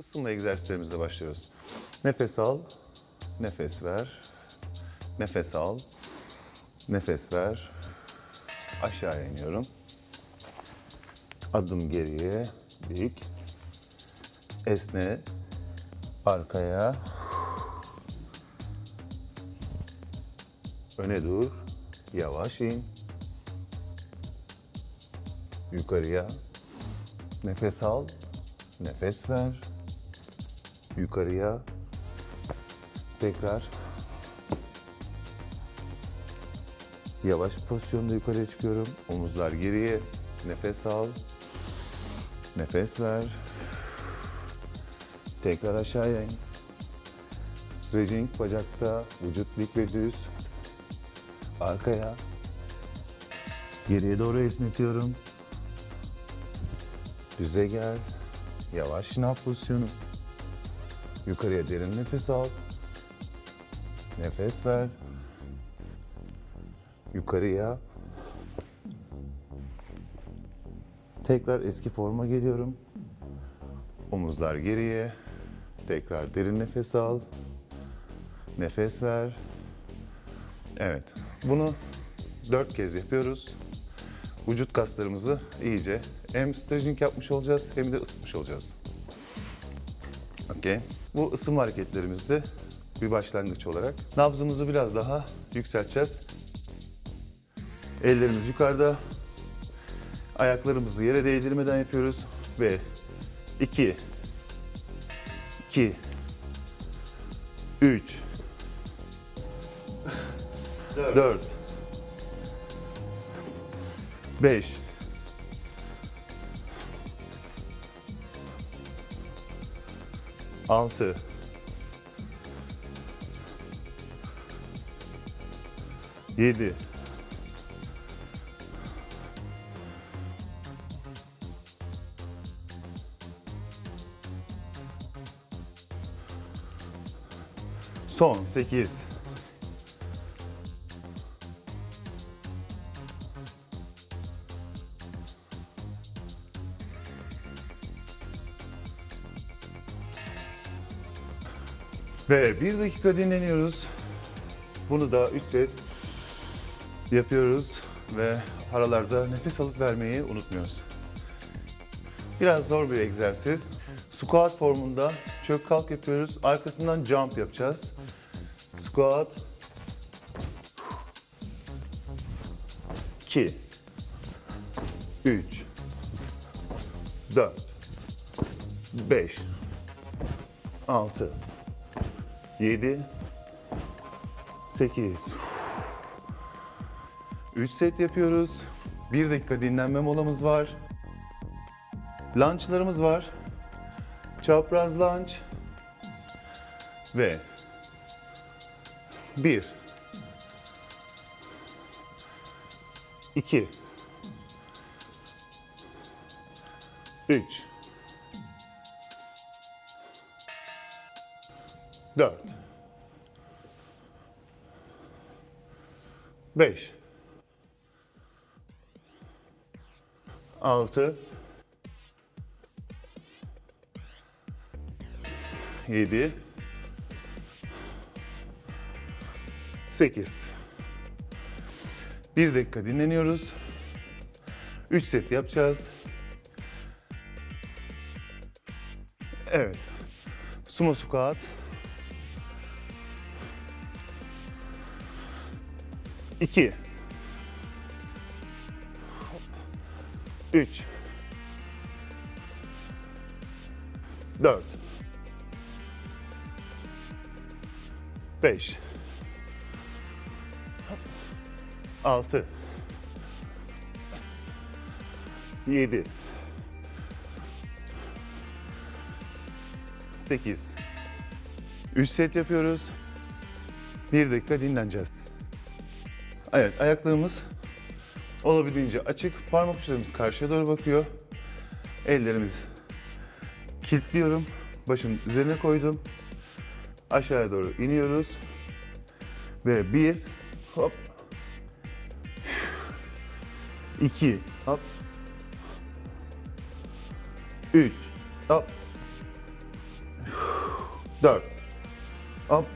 ısınma egzersizlerimizle başlıyoruz. Nefes al, nefes ver. Nefes al, nefes ver. Aşağıya iniyorum. Adım geriye, dik. Esne, arkaya. Öne dur, yavaş in. Yukarıya. Nefes al, nefes ver. Yukarıya. Tekrar. Yavaş pozisyonda yukarıya çıkıyorum. Omuzlar geriye. Nefes al. Nefes ver. Tekrar aşağıya in. Stretching bacakta, vücut dik ve düz. Arkaya. Geriye doğru esnetiyorum. Düze gel. Yavaş şınav pozisyonu. Yukarıya derin nefes al. Nefes ver. Yukarıya. Tekrar eski forma geliyorum. Omuzlar geriye. Tekrar derin nefes al. Nefes ver. Evet. Bunu dört kez yapıyoruz. Vücut kaslarımızı iyice hem stretching yapmış olacağız hem de ısıtmış olacağız. Okey. Bu ısınma hareketlerimizde bir başlangıç olarak. Nabzımızı biraz daha yükselteceğiz. Ellerimiz yukarıda. Ayaklarımızı yere değdirmeden yapıyoruz. Ve 2 2 3 4 5 6 7 Son 8 Ve bir dakika dinleniyoruz. Bunu da 3 set yapıyoruz ve aralarda nefes alıp vermeyi unutmuyoruz. Biraz zor bir egzersiz. Squat formunda çök kalk yapıyoruz. Arkasından jump yapacağız. Squat. 2 3 4 5 6 7 8 3 set yapıyoruz. 1 dakika dinlenme molamız var. Lunge'larımız var. Çapraz lunge ve 1 2 3 4 5 6 7 8 1 dakika dinleniyoruz. 3 set yapacağız. Evet. Sumo squat. İki. Üç. Dört. Beş. Altı. Yedi. Sekiz. Üç set yapıyoruz. Bir dakika dinleneceğiz. Evet, ayaklarımız olabildiğince açık. Parmak uçlarımız karşıya doğru bakıyor. Ellerimiz kilitliyorum. Başın üzerine koydum. Aşağıya doğru iniyoruz. Ve bir, hop. iki, hop. Üç, hop. 4 Up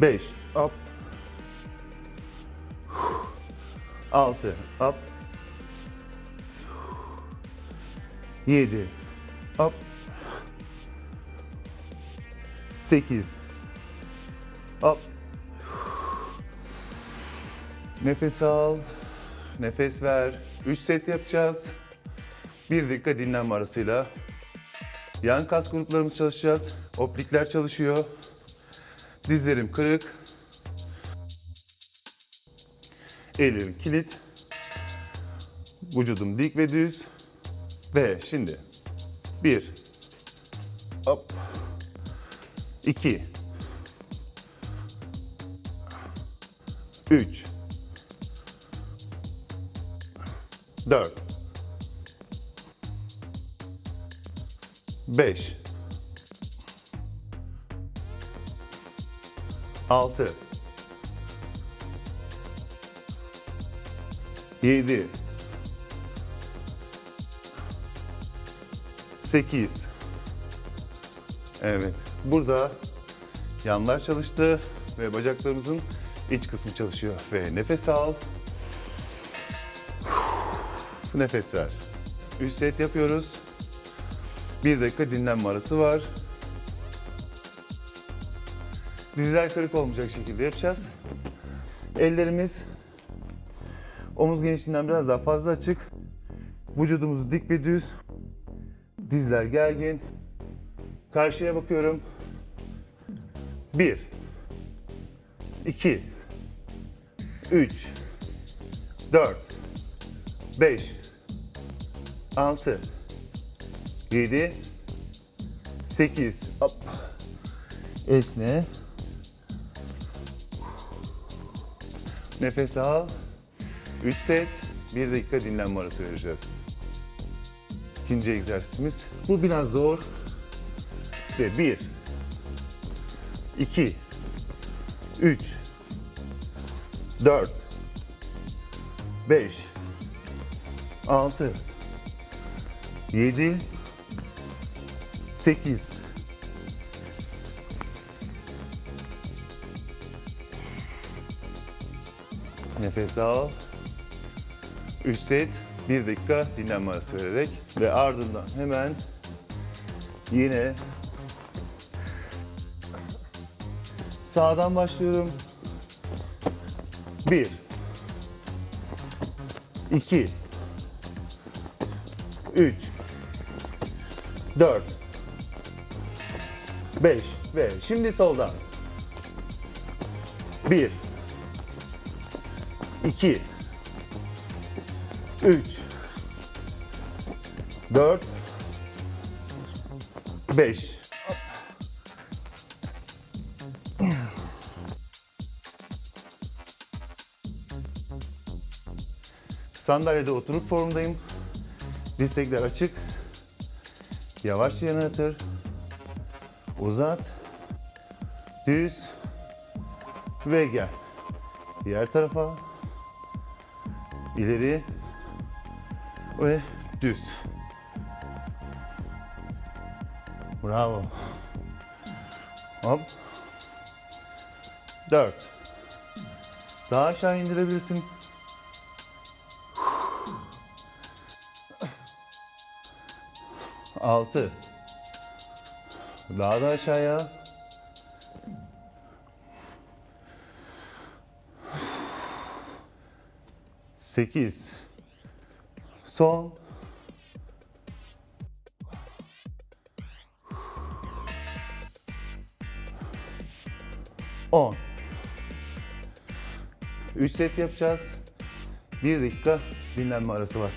5 Up 6 Up 7 Up 8 Up Nefes al. Nefes ver. 3 set yapacağız. 1 dakika dinlenme arasıyla. Yan kas gruplarımız çalışacağız. Oplikler çalışıyor. Dizlerim kırık. Ellerim kilit. Vücudum dik ve düz. Ve şimdi 1 Hop 2 3 4 5 6 7 8 Evet. Burada yanlar çalıştı ve bacaklarımızın iç kısmı çalışıyor. Ve nefes al. Nefes ver. 3 set yapıyoruz. 1 dakika dinlenme arası var. Dizler kırık olmayacak şekilde yapacağız. Ellerimiz omuz genişliğinden biraz daha fazla açık. Vücudumuz dik ve düz. Dizler gergin. Karşıya bakıyorum. 1 2 3 4 5 6 7 8 Hop. Esne. Nefes al. 3 set, 1 dakika dinlenme arası vereceğiz. İkinci egzersizimiz. Bu biraz zor. Ve 1 2 3 4 5 6 7 8 Nefes al. 3 set, 1 dakika dinlenme arası vererek ve ardından hemen yine sağdan başlıyorum. 1 2 3 4 5 ve şimdi soldan 1 2 3 4 5 Sandalyede oturup formdayım. Dirsekler açık. Yavaşça yana yatır. Uzat. Düz. Ve gel. Diğer tarafa. İleri. Ve düz. Bravo. Hop. Dört. Daha aşağı indirebilirsin. Altı. Daha da aşağıya. Sekiz. Son. On. Üç set yapacağız. Bir dakika dinlenme arası var.